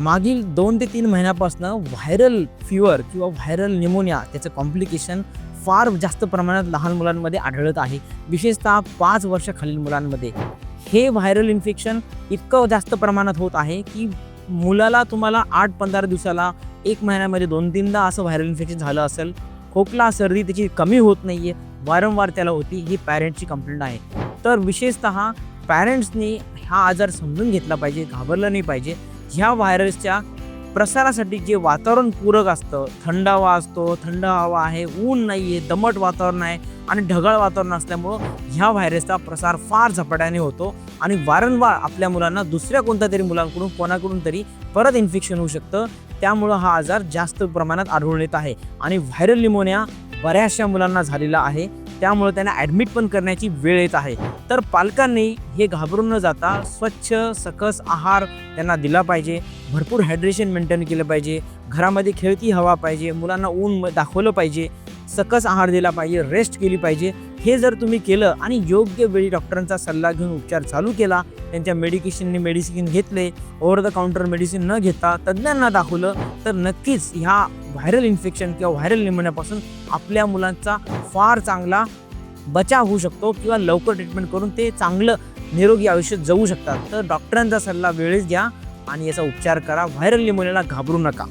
मागील दोन ते तीन महिन्यापासून व्हायरल फिवर किंवा व्हायरल निमोनिया त्याचं कॉम्प्लिकेशन फार जास्त प्रमाणात लहान मुलांमध्ये आढळत आहे. विशेषतः पाच वर्षाखालील मुलांमध्ये. हे व्हायरल इन्फेक्शन इतकं जास्त प्रमाणात होत आहे की मुलाला तुम्हाला आठ पंधरा दिवसाला एक महिन्यामध्ये दोन तीनदा असं व्हायरल इन्फेक्शन झालं असेल खोकला सर्दी त्याची कमी होत नाही आहे वारंवार त्याला होती ही पॅरेंट्सची कंप्लेंट आहे. तर विशेषतः पॅरेंट्सनी हा आजार समजून घेतला पाहिजे घाबरलं नाही पाहिजे. ह्या व्हायरसच्या प्रसारासाठी जे वातावरण पूरक असतं थंड हवा असतो थंड हवा आहे ऊन नाही आहे दमट वातावरण आहे आणि ढगाळ वातावरण असल्यामुळं ह्या व्हायरसचा प्रसार फार झपाट्याने होतो आणि वारंवार आपल्या मुलांना दुसऱ्या कोणत्या तरी मुलांकडून कोणाकडून तरी परत इन्फेक्शन होऊ शकतं. त्यामुळं हा आजार जास्त प्रमाणात आढळून येत आहे आणि व्हायरल निमोनिया बऱ्याचशा मुलांना झालेला आहे. त्यामुळे त्यांना ॲडमिट पण करण्याची वेळ येत आहे. तर पालकांनी हे घाबरून न जाता स्वच्छ सकस आहार त्यांना दिला पाहिजे. भरपूर हायड्रेशन मेंटेन केलं पाहिजे. घरामध्ये खेळती हवा पाहिजे. मुलांना ऊन दाखवलं पाहिजे. सकस आहार दिला पाहिजे. रेस्ट केली पाहिजे. हे जर तुम्ही केलं आणि योग्य वेळी डॉक्टरांचा सल्ला घेऊन उपचार चालू केला त्यांच्या मेडिकेशनने मेडिसिन घेतले ओव्हर द काउंटर मेडिसिन न घेता तज्ज्ञांना दाखवलं तर नक्कीच ह्या व्हायरल इन्फेक्शन किंवा व्हायरल निमोनियापासून आपल्या मुलांचा फार चांगला बचाव होऊ शकतो किंवा लवकर ट्रीटमेंट करून ते चांगलं निरोगी आयुष्य जगू शकतात. तर डॉक्टरांचा सल्ला वेळेस घ्या आणि याचा उपचार करा. व्हायरल निमोनियाला घाबरू नका.